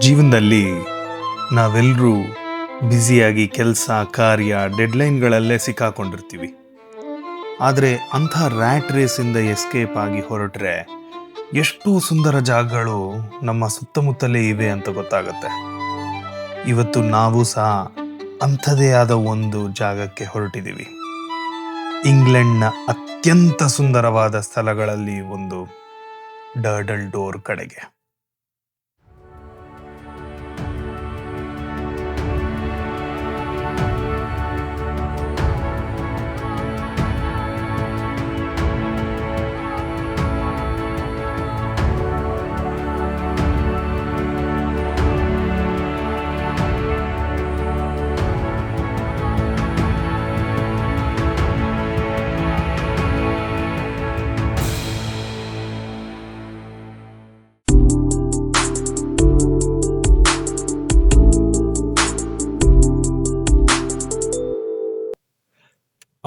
ಜೀವನದಲ್ಲಿ ನಾವೆಲ್ಲರೂ ಬ್ಯುಸಿಯಾಗಿ ಕೆಲಸ, ಕಾರ್ಯ, ಡೆಡ್ಲೈನ್ಗಳಲ್ಲೇ ಸಿಕ್ಕಾಕೊಂಡಿರ್ತೀವಿ. ಆದರೆ ಅಂಥ ರ್ಯಾಟ್ ರೇಸಿಂದ ಎಸ್ಕೇಪ್ ಆಗಿ ಹೊರಟ್ರೆ ಎಷ್ಟು ಸುಂದರ ಜಾಗಗಳು ನಮ್ಮ ಸುತ್ತಮುತ್ತಲೇ ಇವೆ ಅಂತ ಗೊತ್ತಾಗುತ್ತೆ. ಇವತ್ತು ನಾವು ಸಹ ಅಂಥದೇ ಆದ ಒಂದು ಜಾಗಕ್ಕೆ ಹೊರಟಿದ್ದೀವಿ. ಇಂಗ್ಲೆಂಡ್ನ ಅತ್ಯಂತ ಸುಂದರವಾದ ಸ್ಥಳಗಳಲ್ಲಿ ಒಂದು ಡರ್ಡಲ್ ಡೋರ್ ಕಡೆಗೆ.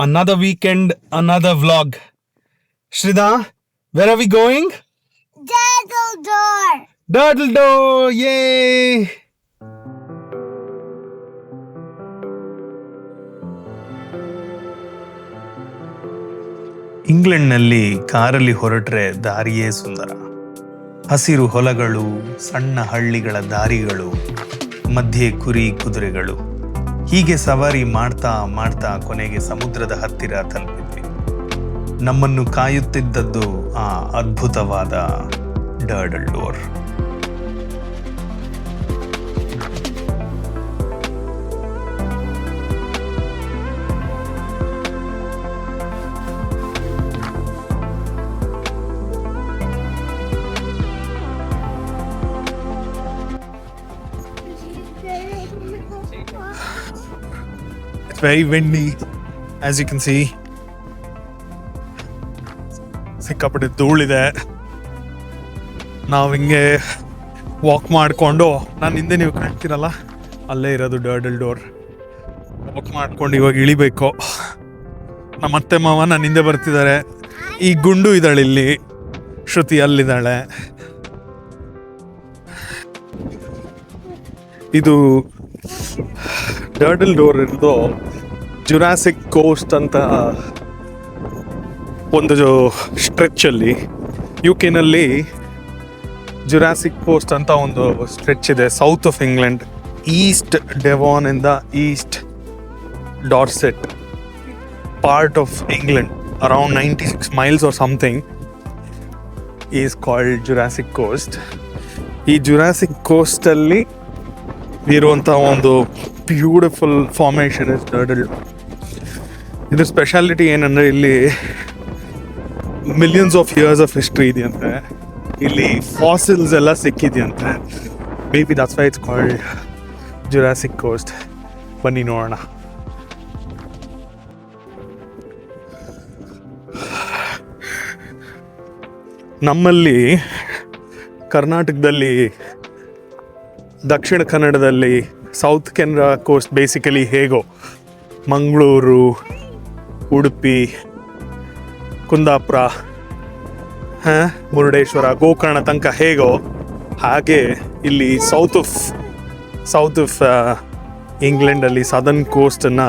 Another weekend, another vlog. Shrida, where are we going? Durdledore! door. Durdle door! Yay! ಇಂಗ್ಲೆಂಡ್ನಲ್ಲಿ ಕಾರಲ್ಲಿ ಹೊರಟ್ರೆ ದಾರಿಯೇ ಸುಂದರ ಹಸಿರು ಹೊಲಗಳು ಸಣ್ಣ ಹಳ್ಳಿಗಳ ದಾರಿಗಳು ಮಧ್ಯೆ ಕುರಿ ಕುದುರೆಗಳು ಹೀಗೆ ಸವಾರಿ ಮಾಡ್ತಾ ಮಾಡ್ತಾ ಕೊನೆಗೆ ಸಮುದ್ರದ ಹತ್ತಿರ ತಲುಪಿದ್ವಿ. ನಮ್ಮನ್ನು ಕಾಯುತ್ತಿದ್ದದ್ದು ಆ ಅದ್ಭುತವಾದ Durdle Door very windy, as you can see. ಸಿಕ್ಕಾಪಟ್ಟೆ ಧೂಳಿದೆ. ನಾವು ಹಿಂಗೆ ವಾಕ್ ಮಾಡಿಕೊಂಡು ನಾನು ಹಿಂದೆ ನೀವು ಕಾಣ್ತೀರಲ್ಲ ಅಲ್ಲೇ ಇರೋದು ಡರ್ಡಲ್ ಡೋರ್ ವಾಕ್ ಮಾಡ್ಕೊಂಡು ಇವಾಗ ಇಳಿಬೇಕು. ನಮ್ಮ ಅತ್ತೆ ಮಾವ ನನ್ನ ಹಿಂದೆ ಬರ್ತಿದ್ದಾರೆ. ಈ ಗುಂಡು ಇದ್ದಾಳೆ ಇಲ್ಲಿ. ಶ್ರುತಿ ಅಲ್ಲಿದ್ದಾಳೆ. ಇದು ಡರ್ಡಲ್ ಡೋರ್ ಇರೋದು ಜುರಾಸಿಕ್ ಕೋಸ್ಟ್ ಅಂತ ಒಂದು ಸ್ಟ್ರೆಚ್ ಅಲ್ಲಿ ಯು ಕೆನಲ್ಲಿ ಜುರಾಸಿಕ್ ಕೋಸ್ಟ್ ಅಂತ ಒಂದು ಸ್ಟ್ರೆಚ್ ಇದೆ south of England East Devon ಇಂದ East Dorset part of England around ninety six miles or something is called Jurassic Coast ಈ ಜುರಾಸಿಕ್ ಕೋಸ್ಟಲ್ಲಿ ಇರುವಂಥ ಒಂದು ಬ್ಯೂಟಿಫುಲ್ ಫಾರ್ಮೇಷನ್ ಇಸ್ ಡರ್ಡಲ್ ಇದು ಸ್ಪೆಷಾಲಿಟಿ ಏನಂದರೆ ಇಲ್ಲಿ millions of years of history ಇದೆಯಂತೆ. ಇಲ್ಲಿ ಫಾಸಿಲ್ಸ್ ಎಲ್ಲ ಸಿಕ್ಕಿದೆಯಂತೆ. Maybe that's why it's called Jurassic Coast ಬನ್ನಿ ನೋಡೋಣ. ನಮ್ಮಲ್ಲಿ ಕರ್ನಾಟಕದಲ್ಲಿ, ದಕ್ಷಿಣ ಕನ್ನಡದಲ್ಲಿ ಸೌತ್ ಕೆನರಾ ಕೋಸ್ಟ್ ಬೇಸಿಕಲಿ ಹೇಗೋ, ಮಂಗಳೂರು ಉಡುಪಿ, ಕುಂದಾಪುರ, ಹಾಂ, ಮುರುಡೇಶ್ವರ, ಗೋಕರ್ಣ ತನಕ ಹೇಗೋ ಹಾಗೆ ಇಲ್ಲಿ ಸೌತ್ ಆಫ್ ಸೌತ್ ಆಫ್ ಇಂಗ್ಲೆಂಡಲ್ಲಿ ಸದರ್ನ್ ಕೋಸ್ಟನ್ನ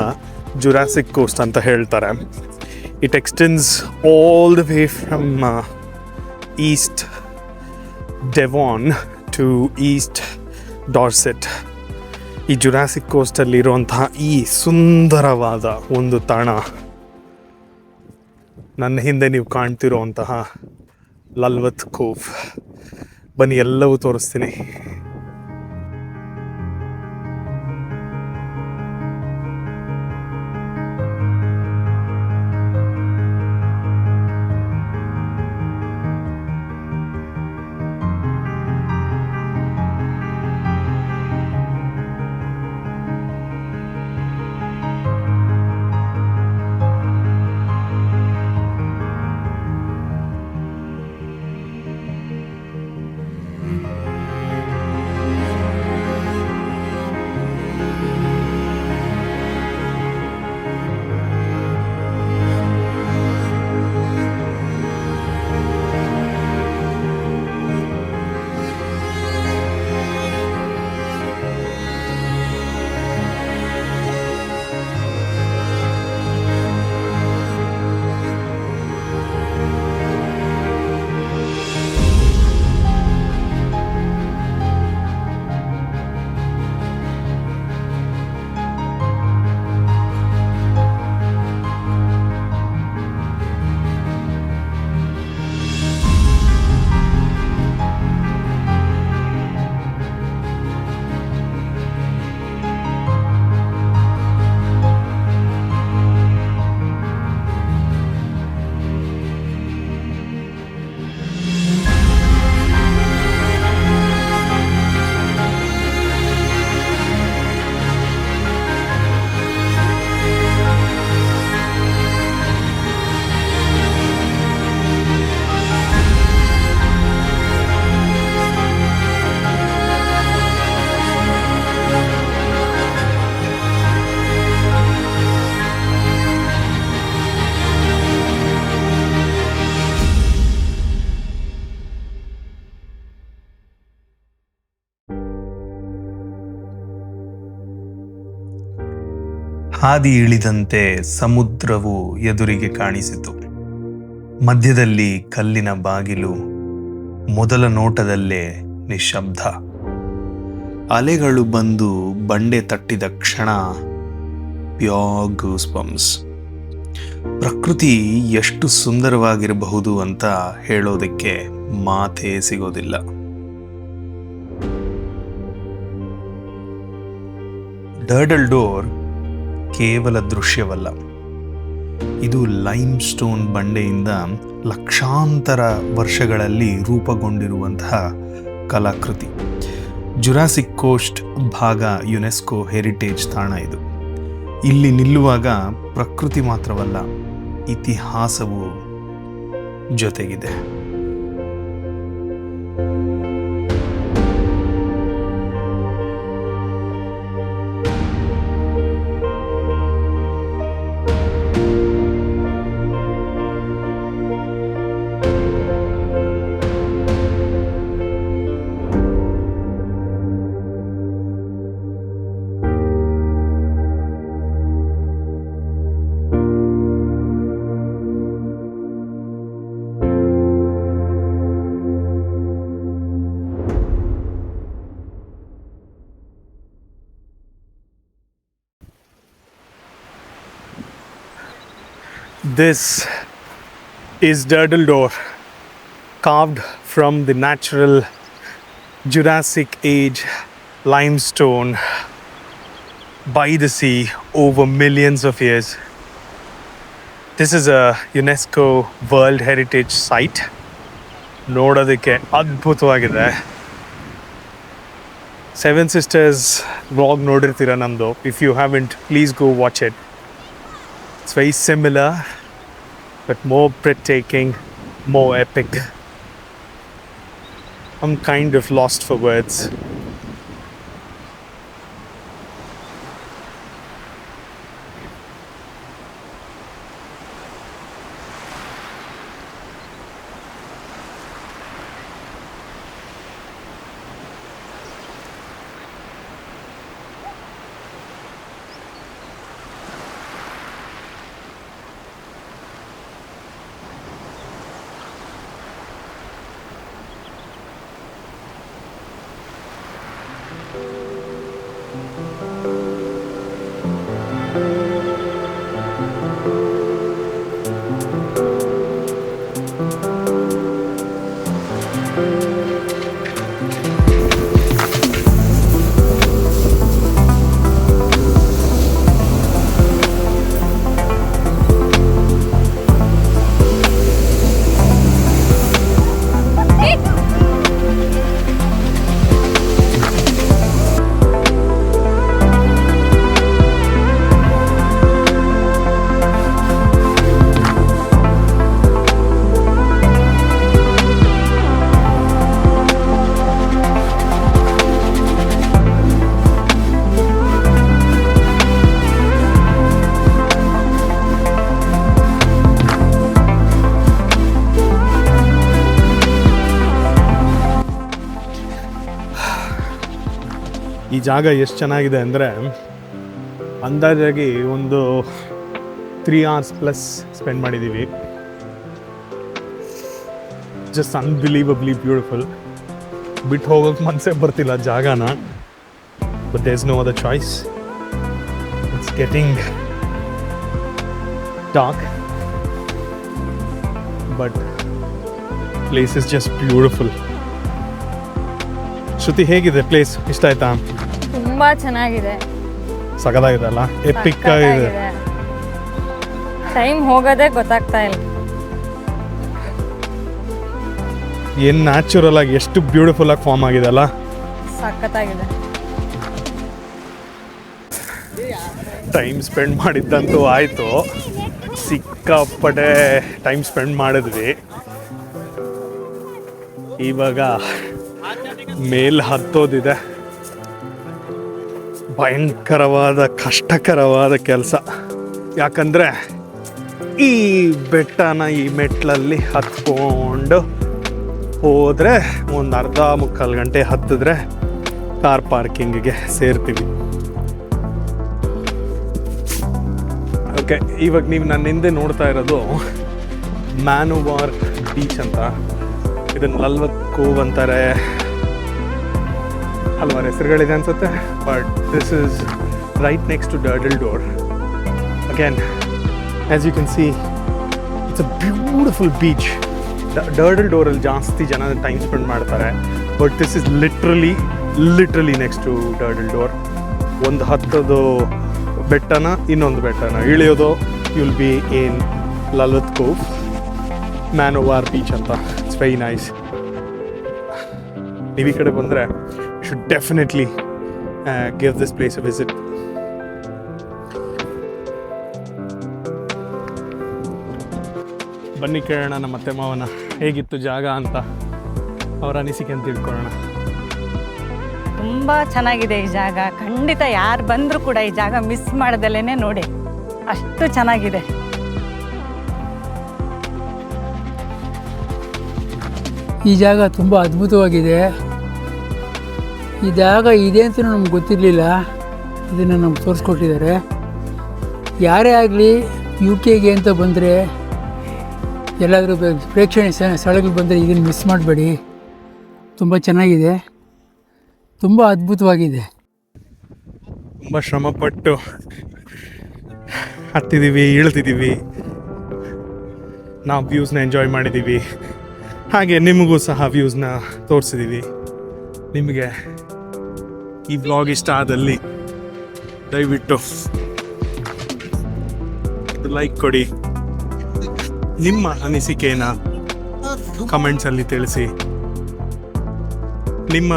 ಜುರಾಸಿಕ್ ಕೋಸ್ಟ್ ಅಂತ ಹೇಳ್ತಾರೆ. It extends all the way from East Devon to East Dorset ಈ ಜುರಾಸಿಕ್ ಕೋಸ್ಟಲ್ಲಿರುವಂತಹ ಈ ಸುಂದರವಾದ ಒಂದು ತಾಣ ನನ್ನ ಹಿಂದೆ ನೀವು ಕಾಣ್ತಿರುವಂತಹ ಲಲ್ವತ್ ಕೋಫ್. ಬನ್ನಿ ಎಲ್ಲವೂ ತೋರಿಸ್ತೀನಿ. ಹಾದಿ ಇಳಿದಂತೆ ಸಮುದ್ರವು ಎದುರಿಗೆ ಕಾಣಿಸಿತು. ಮಧ್ಯದಲ್ಲಿ ಕಲ್ಲಿನ ಬಾಗಿಲು, ಮೊದಲ ನೋಟದಲ್ಲೇ ನಿಶಬ್ದ. ಅಲೆಗಳು ಬಂದು ಬಂಡೆ ತಟ್ಟಿದ ಕ್ಷಣ, ಪ್ಯೂರ್ ಗೂಸ್ ಪ್ರಕೃತಿ ಎಷ್ಟು ಸುಂದರವಾಗಿರಬಹುದು ಅಂತ ಹೇಳೋದಕ್ಕೆ ಮಾತೇ ಸಿಗೋದಿಲ್ಲ. ಡರ್ಡಲ್ ಡೋರ್ ಕೇವಲ ದೃಶ್ಯವಲ್ಲ. ಇದು ಲೈಮ್ ಸ್ಟೋನ್ ಬಂಡೆಯಿಂದ ಲಕ್ಷಾಂತರ ವರ್ಷಗಳಲ್ಲಿ ರೂಪುಗೊಂಡಿರುವಂತಹ ಕಲಾಕೃತಿ. ಜುರಾಸಿಕ್ ಕೋಸ್ಟ್ ಭಾಗ ಯುನೆಸ್ಕೋ ಹೆರಿಟೇಜ್ ತಾಣ ಇದು. ಇಲ್ಲಿ ನಿಲ್ಲುವಾಗ ಪ್ರಕೃತಿ ಮಾತ್ರವಲ್ಲ, ಇತಿಹಾಸವು ಜೊತೆಗಿದೆ. This is Durdle Door, carved from the natural Jurassic Age limestone by the sea over millions of years. This is a UNESCO World Heritage Site. ನೋಡೋದಕ್ಕೆ ಅದ್ಭುತವಾಗಿದೆ ಸೆವೆನ್ ಸಿಸ್ಟರ್ಸ್ ವ್ಲಾಗ್ ನೋಡಿರ್ತೀರ ನಮ್ಮದು if you haven't please go watch it it's very similar, but more breathtaking, more epic. I'm kind of lost for words. ಈ ಜಾಗ ಎಷ್ಟು ಚೆನ್ನಾಗಿದೆ ಅಂದರೆ ಅಂದಾಜಾಗಿ ಒಂದು ತ್ರೀ ಅವರ್ಸ್ ಪ್ಲಸ್ ಸ್ಪೆಂಡ್ ಮಾಡಿದ್ದೀವಿ ಜಸ್ಟ್ ಅನ್ಬಿಲೀವಬ್ಲಿ ಬ್ಯೂಟಿಫುಲ್ ಬಿಟ್ಟು ಹೋಗೋಕೆ ಮನಸ್ಸೇ ಬರ್ತಿಲ್ಲ ಜಾಗನ. But there's no other choice it's getting dark but place is just beautiful Shruti ಹೇಗಿದೆ ಪ್ಲೇಸ್ ಇಷ್ಟ ಆಯ್ತಾ? ತುಂಬಾ ಚೆನ್ನಾಗಿದೆ. ಸಗದಾಗಿದೆ ಅಲ್ಲ ಎಪಿಕ್ ಆಗಿದೆ. ಟೈಮ್ ಹೋಗೋದೇ ಗೊತ್ತಾಗ್ತಾ ಇಲ್ಲ. ಏನ್ ನ್ಯಾಚುರಲ್ ಆಗಿ ಎಷ್ಟು ಬ್ಯೂಟಿಫುಲ್ ಆಗಿ ಫಾರ್ಮ್ ಆಗಿದೆ ಅಲ್ಲ? ಸಖತ್ತಾಗಿದೆ. ಟೈಮ್ ಸ್ಪೆಂಡ್ ಮಾಡಿದ್ದಂತೂ ಆಯಿತು. ಸಿಕ್ಕಾಪಟ್ಟೆ ಟೈಮ್ ಸ್ಪೆಂಡ್ ಮಾಡಿದ್ವಿ. ಇವಾಗ ಮೇಲ್ ಹತ್ತೋದಿದೆ. ಭಯಂಕರವಾದ, ಕಷ್ಟಕರವಾದ ಕೆಲಸ. ಯಾಕಂದರೆ ಈ ಬೆಟ್ಟನ ಈ ಮೆಟ್ಲಲ್ಲಿ ಹತ್ಕೊಂಡು ಹೋದರೆ ಒಂದು ಅರ್ಧ ಮುಕ್ಕಾಲು ಗಂಟೆ ಹತ್ತಿದ್ರೆ ಕಾರ್ ಪಾರ್ಕಿಂಗಿಗೆ ಸೇರ್ತೀವಿ. ಓಕೆ, ಇವಾಗ ನೀವು ನನ್ನ ಹಿಂದೆ ನೋಡ್ತಾ ಇರೋದು ಮ್ಯಾನುವಾರ್ ಬೀಚ್ ಅಂತ. ಇದನ್ನು ನಲ್ವತ್ತು ಕೋವ್ ಅಂತಾರೆ. ಹಲವಾರು ಹೆಸರುಗಳಿದೆ ಅನ್ಸುತ್ತೆ. But this is right next to Durdle Door again as you can see it's a beautiful beach Durdle ಡೋರಲ್ಲಿ ಜಾಸ್ತಿ ಜನ ಟೈಮ್ ಸ್ಪೆಂಡ್ ಮಾಡ್ತಾರೆ. But this is literally literally next to Durdle Door ಒಂದು ಹತ್ತದು ಬೆಟ್ಟನ, ಇನ್ನೊಂದು ಬೆಟ್ಟನ ಇಳಿಯೋದು will be in Lulworth man Man O'War Beach ಅಂತ. It's very nice ನೀವು ಈ ಕಡೆ ಬಂದರೆ should definitely give this place a visit. ಬನ್ನಿ ಕೇಳೋಣ ನಮ್ಮ ಅತ್ತೆ ಮಾವನ. ಹೇಗಿತ್ತು ಜಾಗ ಅಂತ ಅವರ ಅನಿಸಿಕೆ ಅಂತ ತಿಳ್ಕೊಳ್ಳೋಣ. ತುಂಬ ಚೆನ್ನಾಗಿದೆ ಈ ಜಾಗ. ಖಂಡಿತ ಯಾರು ಬಂದರೂ ಕೂಡ ಈ ಜಾಗ ಮಿಸ್ ಮಾಡ್ದಲೇ ನೋಡಿ. ಅಷ್ಟು ಚೆನ್ನಾಗಿದೆ. ಈ ಜಾಗ ತುಂಬ ಅದ್ಭುತವಾಗಿದೆ. ಈ ಜಾಗ ಇದೆ ಅಂತ ನಮ್ಗೆ ಗೊತ್ತಿರಲಿಲ್ಲ. ಇದನ್ನು ನಮ್ಗೆ ತೋರಿಸ್ಕೊಟ್ಟಿದ್ದಾರೆ. ಯಾರೇ ಆಗಲಿ ಯು ಕೆಗೆ ಅಂತ ಬಂದರೆ ಎಲ್ಲಾದರೂ ಪ್ರೇಕ್ಷಣೀಯ ಸ್ಥಳಗಳು ಬಂದರೆ ಇದನ್ನು ಮಿಸ್ ಮಾಡಬೇಡಿ. ತುಂಬ ಚೆನ್ನಾಗಿದೆ. ತುಂಬ ಅದ್ಭುತವಾಗಿದೆ. ತುಂಬ ಶ್ರಮಪಟ್ಟು ಹತ್ತಿದ್ದೀವಿ ಇಳ್ತಿದ್ದೀವಿ ನಾವು ವ್ಯೂಸ್ನ ಎಂಜಾಯ್ ಮಾಡಿದ್ದೀವಿ ಹಾಗೆ ನಿಮಗೂ ಸಹ ವ್ಯೂಸ್ನ ತೋರಿಸಿದ್ದೀವಿ ನಿಮಗೆ ಈ ಬ್ಲಾಗ್ ಇಷ್ಟ ಆದಲ್ಲಿ ದಯವಿಟ್ಟು ಲೈಕ್ ಕೊಡಿ. ನಿಮ್ಮ ಅನಿಸಿಕೆನ ಕಮೆಂಟ್ಸಲ್ಲಿ ತಿಳಿಸಿ. ನಿಮ್ಮ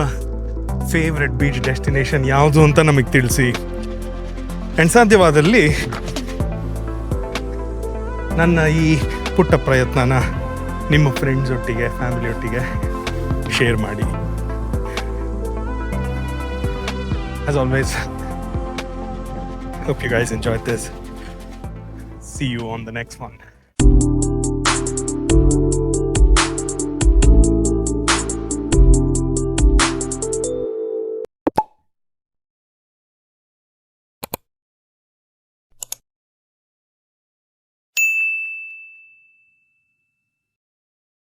ಫೇವ್ರೆಟ್ ಬೀಚ್ ಡೆಸ್ಟಿನೇಷನ್ ಯಾವುದು ಅಂತ ನಮಗೆ ತಿಳಿಸಿ. ಆ್ಯಂಡ್ ಸಾಧ್ಯವಾದಲ್ಲಿ ನನ್ನ ಈ ಪುಟ್ಟ ಪ್ರಯತ್ನನ ನಿಮ್ಮ ಫ್ರೆಂಡ್ಸ್ ಒಟ್ಟಿಗೆ ಫ್ಯಾಮಿಲಿ ಒಟ್ಟಿಗೆ ಶೇರ್ ಮಾಡಿ. As always, hope you guys enjoyed this. See you on the next one.